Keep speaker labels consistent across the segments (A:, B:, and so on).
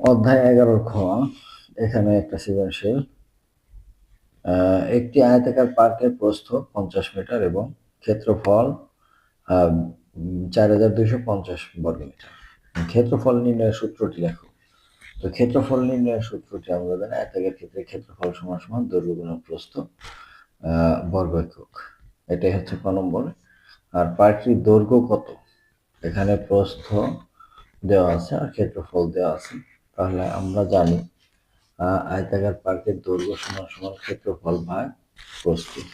A: অধ্যায় এগারোর খ, এখানে একটা সৃজনশীল। একটি আয়তাকার পার্কের প্রস্থ পঞ্চাশ মিটার এবং ক্ষেত্রফল চার হাজার দুইশো পঞ্চাশ বর্গ মিটার ক্ষেত্রফল নির্ণয়ের সূত্রটি লেখো। তো ক্ষেত্রফল নির্ণয়ের সূত্রটি আমরা জানি, আয়তাকার ক্ষেত্রে ক্ষেত্রফল সমান সমান দৈর্ঘ্য প্রস্থ বর্গ একক। এটাই হচ্ছে ক নম্বর। আর পার্কটির দৈর্ঘ্য কত? এখানে প্রস্থ দেওয়া আছে আর ক্ষেত্রফল দেওয়া আছে। তাহলে আমরা জানি আয়তাকার পার্কের দৈর্ঘ্য সমান সমান ক্ষেত্রফল ভাগ প্রস্তুত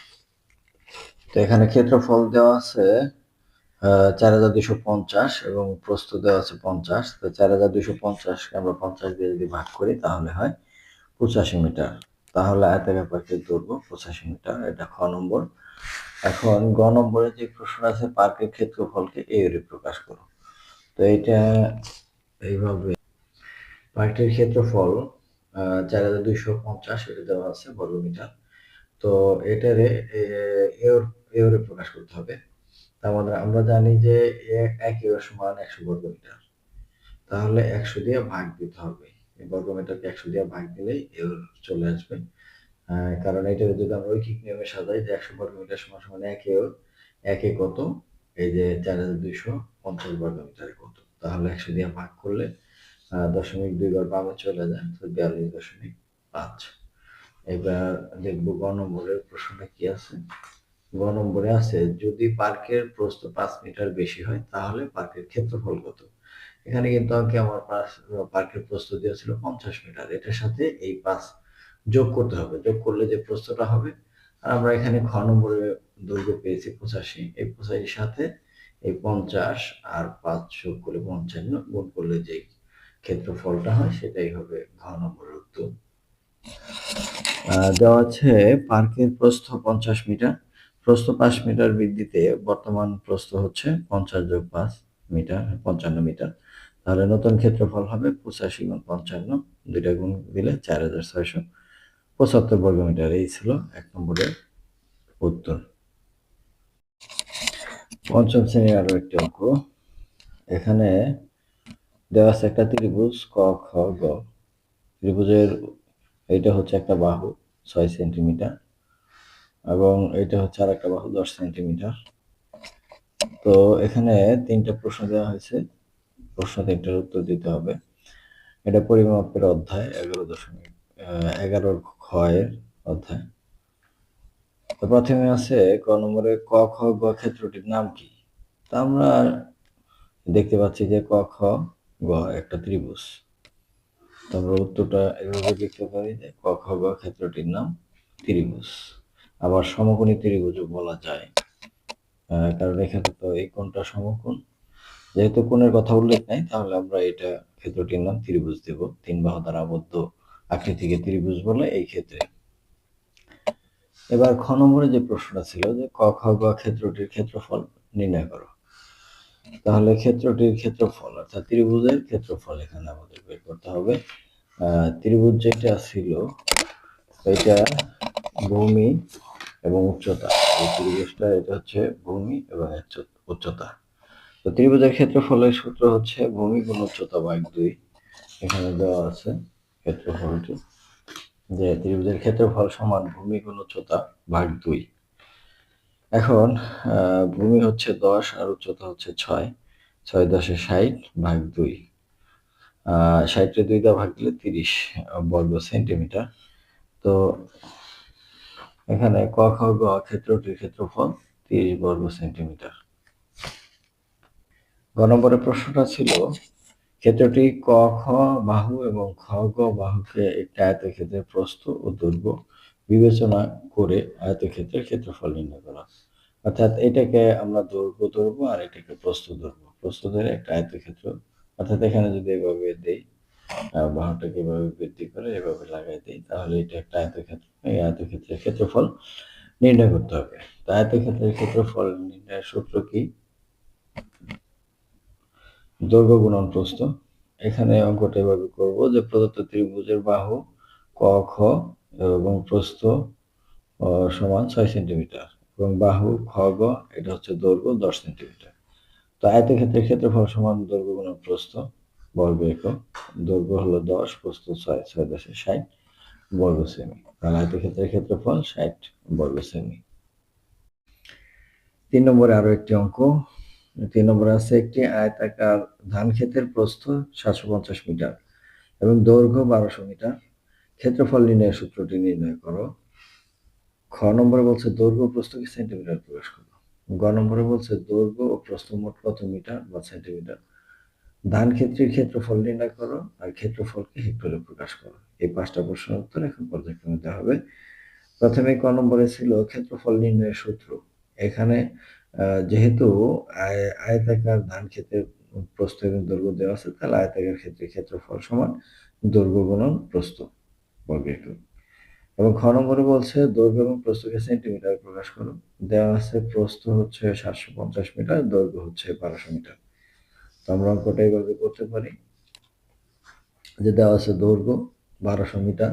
A: তো এখানে ক্ষেত্রফল দেওয়া আছে চার হাজার দুশো পঞ্চাশ এবং প্রস্থ দেওয়া আছে পঞ্চাশ। তো চার হাজার দুশো পঞ্চাশকে আমরা পঞ্চাশ দিয়ে যদি ভাগ করি, তাহলে হয় পঁচাশি মিটার। তাহলে আয়তাকার পার্কের দৈর্ঘ্য পঁচাশি মিটার, এটা খ নম্বর। এখন গ নম্বরে যে প্রশ্ন আছে, পার্কের ক্ষেত্রফলকে এরে প্রকাশ করো। তো এটা এইভাবে পার্কটির ক্ষেত্রফল চার হাজার দুইশো পঞ্চাশ এটা দেওয়া আছে বর্গমিটার। তো এটারে এওরে প্রকাশ করতে হবে। তার মানে আমরা জানি যে এক এর সমান একশো বর্গমিটার। তাহলে একশো দিয়ে ভাগ দিতে হবে। এই বর্গমিটারকে একশো দিয়ে ভাগ দিলেই এর চলে আসবে। কারণ এটা যদি আমরা ঐকিক নিয়মে সাজাই যে একশো বর্গমিটার সমান সমান এক এর একে কত? এই যে চার হাজার দুইশো পঞ্চাশ বর্গমিটারে কত? তাহলে একশো দিয়ে ভাগ করলে দশমিক দুই বার বামে চলে যায়, তো বিয়াল্লিশ দশমিক পাঁচ। এবার দেখব গ নম্বরের প্রশ্নটা কি আছে? গ নম্বরে আছে, যদি পার্কের প্রস্থ পাঁচ মিটার বেশি হয়, তাহলে পার্কের ক্ষেত্রফল কত? এখানে কিন্তু আমাকে আমার পার্কের প্রস্থ দেওয়া ছিল পঞ্চাশ মিটার। এটার সাথে এই পাঁচ যোগ করতে হবে। যোগ করলে যে প্রস্থটা হবে, আর আমরা এখানে খ নম্বরে দৈর্ঘ্য পেয়েছি পঁচাশি। এই পঁচাশির সাথে এই পঞ্চাশ আর পাঁচ যোগ করলে পঞ্চান্ন, গুণ করলে যে ক্ষেত্রফলটা হয়, সেটাই হবে ঘ নম্বরের উত্তর দেওয়া আছে পার্কের প্রস্থ পঞ্চাশ মিটার। প্রস্থ পাঁচ মিটার বৃদ্ধিতে বর্তমান প্রস্থ হচ্ছে পঞ্চাশ যোগ পাঁচ মিটার, পঞ্চান্ন মিটার। তাহলে নতুন ক্ষেত্রফল হবে পঁচাশি গুণ পঞ্চান্ন, দুইটা গুণ দিলে চার হাজার ছয়শো পঁচাত্তর বর্গ মিটার। এই ছিল এক নম্বরের উত্তর। পঞ্চম শ্রেণির আরও একটি অঙ্ক। এখানে দেওয়া আছে একটা ত্রিভুজ ক, খ, গ। ত্রিভুজের এটা হচ্ছে একটা বাহু, ছয় সেন্টিমিটার। এবং এটা হচ্ছে আর একটা বাহু, দশ সেন্টিমিটার। তো এখানে তিনটা প্রশ্ন দেওয়া হয়েছে। প্রশ্ন তিনটার উত্তর দিতে হবে। এটা পরিমাপের অধ্যায়, এগারো দশমিক এগারোর ক্ষয়ের অধ্যায়। তো প্রথমে আছে ক নম্বরে ক, খ, গ ক্ষেত্রটির নাম কি? তা আমরা দেখতে পাচ্ছি যে ক, খ গ একটা ত্রিভুজ। আমরা উত্তরটা এভাবে লিখতে পারি যে ক খ গ ক্ষেত্রটির নাম ত্রিভুজ। আবার সমকোণী ত্রিভুজও বলা যায়। কারণ এখানে তো এই কোণটা সমকোণ। যেহেতু কোণের কথা উল্লেখ নাই, তাহলে আমরা এটা ক্ষেত্রটির নাম ত্রিভুজ দেব। তিন বাহু দ্বারা আবদ্ধ আকৃতিকে ত্রিভুজ বলে এই ক্ষেত্রে। এবার খ নম্বরে যে প্রশ্নটা ছিল যে ক খ গ ক্ষেত্রটির ক্ষেত্রফল নির্ণয় করো। তাহলে ক্ষেত্রটির ক্ষেত্রফল, অর্থাৎ ত্রিভুজের ক্ষেত্রফল এখানে আমাদের বের করতে হবে। ত্রিভুজ যেটা ছিল, এটা ভূমি এবং উচ্চতা। এই ত্রিভুজটা, এটা হচ্ছে ভূমি এবং উচ্চতা। তো ত্রিভুজের ক্ষেত্রফলের সূত্র হচ্ছে ভূমি গুণ উচ্চতা ভাগ দুই। এখানে দেওয়া আছে ক্ষেত্রফলটি, যে ত্রিভুজের ক্ষেত্রফল সমান ভূমি গুণ উচ্চতা ভাগ দুই। এখন ভূমি হচ্ছে দশ আর উচ্চতা হচ্ছে ছয়। ছয় দশে ষাট ভাগ দুই। ষাটে দুই দা ভাগ দিলে তিরিশ বর্গ সেন্টিমিটার। তো এখানে ক খ গ ক্ষেত্রটির ক্ষেত্রফল তিরিশ বর্গ সেন্টিমিটার। গ নম্বরের প্রশ্নটা ছিল, ক্ষেত্রটি ক, খ, বাহু এবং খ, গ বাহুকে একটি আয়তক্ষেত্রের প্রস্থ ও দৈর্ঘ্য বিবেচনা করে আয়তক্ষেত্রের ক্ষেত্রফল নির্ণয় করা। অর্থাৎ এটাকে আমরা দৈর্ঘ্য ধরবো আর এটাকে প্রস্থ ধরবো। প্রস্থ ধরে একটা আয়তক্ষেত্র, অর্থাৎ এখানে যদি এভাবে দেই বাহুটাকে এভাবে বৃদ্ধি করে এভাবে লাগাই দিই, তাহলে এটা একটা আয়তক্ষেত্র। এই আয়তক্ষেত্রের ক্ষেত্রফল নির্ণয় করতে হবে। তো আয়তক্ষেত্রের ক্ষেত্রফল নির্ণয়ের সূত্র কি? দৈর্ঘ্য গুণন প্রস্থ। এখানে অঙ্কটা এভাবে করব যে প্রদত্ত ত্রিভুজের বাহু ক, খ এবং প্রস্থ সমান ছয় সেন্টিমিটার এবং বাহু খ গ, এটা হচ্ছে দৈর্ঘ্য দশ সেন্টিমিটার। তো আয়তক্ষেত্রের ক্ষেত্রফল সমান দৈর্ঘ্য গুণন প্রস্থ, বর্গ একক। দৈর্ঘ্য হলো দশ, প্রস্থ ছয় ছয় দশে ষাট, বর্গ সেমি। তাহলে আয়তক্ষেত্রের ক্ষেত্রফল ষাট, বর্গ সেমি। তিন নম্বরে আরও একটি অঙ্ক। তিন নম্বরে আছে একটি আয়তাকার ধান ক্ষেতের প্রস্থ সাতশো পঞ্চাশ মিটার এবং দৈর্ঘ্য বারোশো মিটার। ক্ষেত্রফল নির্ণয়ের সূত্রটি নির্ণয় করো। খ নম্বরে বলছে দৈর্ঘ্য প্রস্থকে সেন্টিমিটার প্রকাশ করো? গ নম্বরে বলছে দৈর্ঘ্য ও প্রস্থ মোট কত মিটার বা সেন্টিমিটার? ধান ক্ষেত্রের ক্ষেত্রফল নির্ণয় করো আর ক্ষেত্রফলকে হেক্টরে প্রকাশ করো। এই পাঁচটা প্রশ্নের উত্তর এখন পর্যায়ক্রমে দেওয়া হবে। প্রথমে ক নম্বরে ছিল ক্ষেত্রফল নির্ণয়ের সূত্র। এখানে যেহেতু আয়তাকার ধান ক্ষেত্রের প্রস্থ এবং দৈর্ঘ্য দেওয়া আছে, তাহলে আয়তাকার ক্ষেত্রে ক্ষেত্রফল সমান দৈর্ঘ্য গুণন প্রস্থ। বর্গের এবং খ নম্বরে বলছে, দৈর্ঘ্য এবং প্রস্থকে সেন্টিমিটার প্রকাশ করো। দেওয়া আছে প্রস্থ হচ্ছে সাতশো পঞ্চাশ মিটার, দৈর্ঘ্য হচ্ছে বারোশো মিটার। তো আমরা অঙ্কটা এইভাবে করতে পারি যে দেওয়া আছে দৈর্ঘ্য বারোশো মিটার,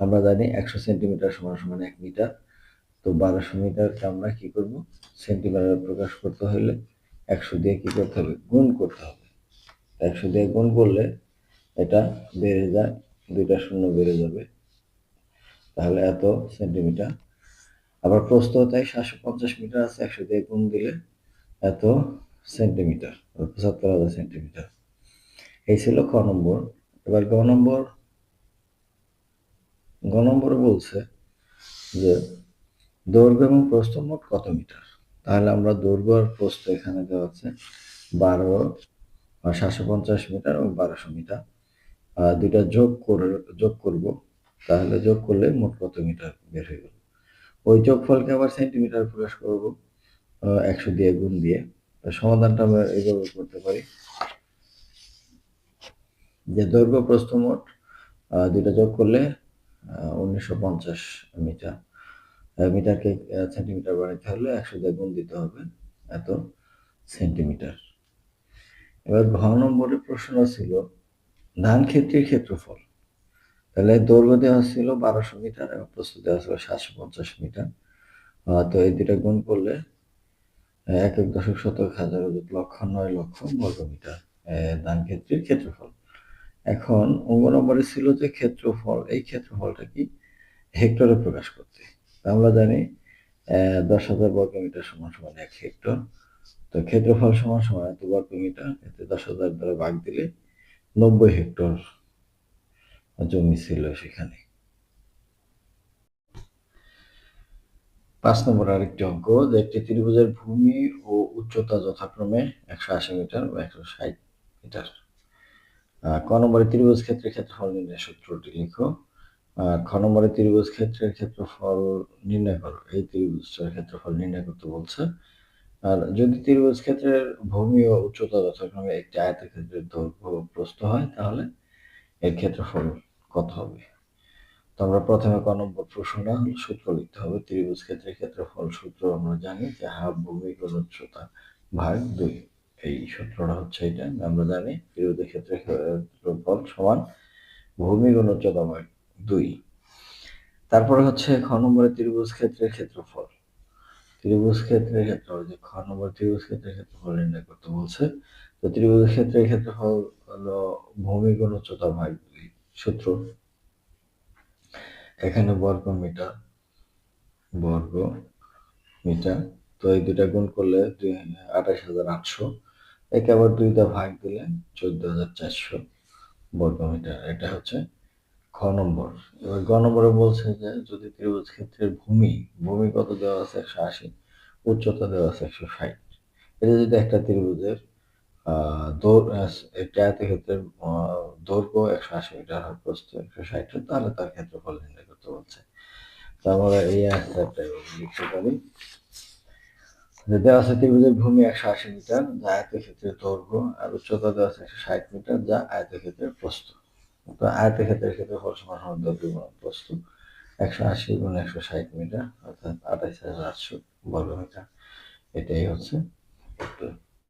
A: আমরা জানি একশো সেন্টিমিটার সমান সমান এক মিটার। তো বারোশো মিটারকে আমরা কি করব? সেন্টিমিটার প্রকাশ করতে হলে একশো দিয়ে কি করতে হবে? গুণ করতে হবে। একশো দিয়ে গুণ করলে এটা বেড়ে যায় দুইটা শূন্য বেড়ে যাবে, তাহলে এত সেন্টিমিটার। আবার প্রস্থ তাই সাতশো পঞ্চাশ মিটার আছে একশো দিয়ে গুণ দিলে এত সেন্টিমিটার পঁচাত্তর হাজার সেন্টিমিটার। এই ছিল ক নম্বর। এবার গ নম্বর, গ নম্বরে বলছে যে দৈর্ঘ্য এবং প্রস্থ মোট কত মিটার? তাহলে আমরা দৈর্ঘ্য আর প্রস্থ এখানে দেওয়া আছে বারো সাতশো পঞ্চাশ মিটার এবং বারোশো মিটার। দুইটা যোগ করে, যোগ করব। তাহলে যোগ করলে মোট কত মিটার বের হয়ে গেল? ওই যোগফলকে আবার সেন্টিমিটার প্রকাশ করব একশো দিয়ে গুণ দিয়ে। সমাধানটা আমরা এইভাবে করতে পারি। যে দৈর্ঘ্য প্রস্থ মোট দুইটা যোগ করলে উনিশশো পঞ্চাশ মিটার। মিটারকে সেন্টিমিটার বানাইতে হলে একশো দিয়ে গুণ দিতে হবে, এত সেন্টিমিটার এবার ঘ নম্বরের প্রশ্ন ছিল ধান ক্ষেত্রের ক্ষেত্রফল। তাহলে দৈর্ঘ্য দেওয়া ছিল বারোশো মিটার এবং প্রস্তুত দেওয়া ছিল সাতশো পঞ্চাশ মিটার। তো এই দুটা গুণ করলে এক এক দশক শতক হাজার লক্ষ, নয় লক্ষ বর্গমিটার ধান ক্ষেত্রের ক্ষেত্রফল। এখন অঙ্গ নম্বরে ছিল যে ক্ষেত্রফল, এই ক্ষেত্রফলটা কি? হেক্টরে প্রকাশ করতে। আমরা জানি দশ হাজার বর্গমিটার সমান সমান এক হেক্টর। তো ক্ষেত্রফল সমান সমান এত বর্গমিটার এতে দশ হাজার দ্বারা ভাগ দিলে নব্বই হেক্টর জমি ছিল সেখানে। পাঁচ নম্বর আরেকটি অঙ্ক, যে একটি ত্রিভুজের ভূমি ও উচ্চতা যথাক্রমে একশো আশি মিটার বা একশো ষাট মিটার। ক নম্বরে ত্রিভুজ ক্ষেত্রের ক্ষেত্রফল নির্ণয় সূত্রটি লিখো। খ নম্বরে ত্রিভুজ ক্ষেত্রের ক্ষেত্রফল নির্ণয় করো। এই ত্রিভুজটার ক্ষেত্রফল নির্ণয় করতে বলছে আর যদি ত্রিভুজ ক্ষেত্রের ভূমি ও উচ্চতা যথাক্রমে একটি আয়তক্ষেত্রের দৈর্ঘ্য প্রস্থ হয়, তাহলে এর ক্ষেত্রফল কত হবে? তো আমরা প্রথমে ক নম্বর প্রশ্নটা সূত্র লিখতে হবে। ত্রিভুজ ক্ষেত্রের ক্ষেত্রফল সূত্র আমরা জানি যে হাফ ভূমি গুণ উচ্চতা ভাগ দুই। এই সূত্রটা হচ্ছে এটা। আমরা জানি ত্রিভুজের ক্ষেত্রে ক্ষেত্রফল সমান ভূমি গুণ উচ্চতা ভাগ দুই। তারপরে হচ্ছে খ নম্বরে ত্রিভুজ ক্ষেত্রের ক্ষেত্রফল। ত্রিভুজ ক্ষেত্রের ক্ষেত্রফল যে খ নম্বর ত্রিভুজ ক্ষেত্রের ক্ষেত্রফল নির্ণয় করতে বলছে। তো ত্রিভুজ ক্ষেত্রের ক্ষেত্রফল হলো ভূমি গুণ উচ্চতা ভাগ দুই সূত্র। এখানে বর্গ মিটার বর্গ মিটার। তো এই দুটা গুণ করলে আঠাশ হাজার আটশো। একে আবার দুইটা ভাগ দিলে চোদ্দ হাজার চারশো বর্গ মিটার। এটা হচ্ছে খ নম্বর। এবার গ নম্বরে বলছে যে, যদি ত্রিভুজ ক্ষেত্রের ভূমি ভূমি কত দেওয়া আছে? একশো আশি, উচ্চতা দেওয়া আছে একশো ষাট। এটা যদি একটা ত্রিভুজের একটা ক্ষেত্রের দৈর্ঘ্য একশো আশি মিটার হয় প্রস্থ একশো ষাট, তাহলে তার ক্ষেত্রফল নির্ণয় করতে বলছে। তো আমরা এই অ্যান্সারটা লিখতে পারি। দেওয়া আছে ত্রিভুজের ভূমি একশো আশি মিটার, যা ক্ষেত্রের দৈর্ঘ্য, আর উচ্চতা দেওয়া আছে একশো ষাট মিটার, যা ক্ষেত্রের প্রস্থ। তো আয়তক্ষেত্রের ক্ষেত্রে হল সমান হল দ্রব্য বস্তু একশো আশি গুণ একশো ষাট মিটার, অর্থাৎ আঠাইশ হাজার আটশো বর্গ মিটার এটাই হচ্ছে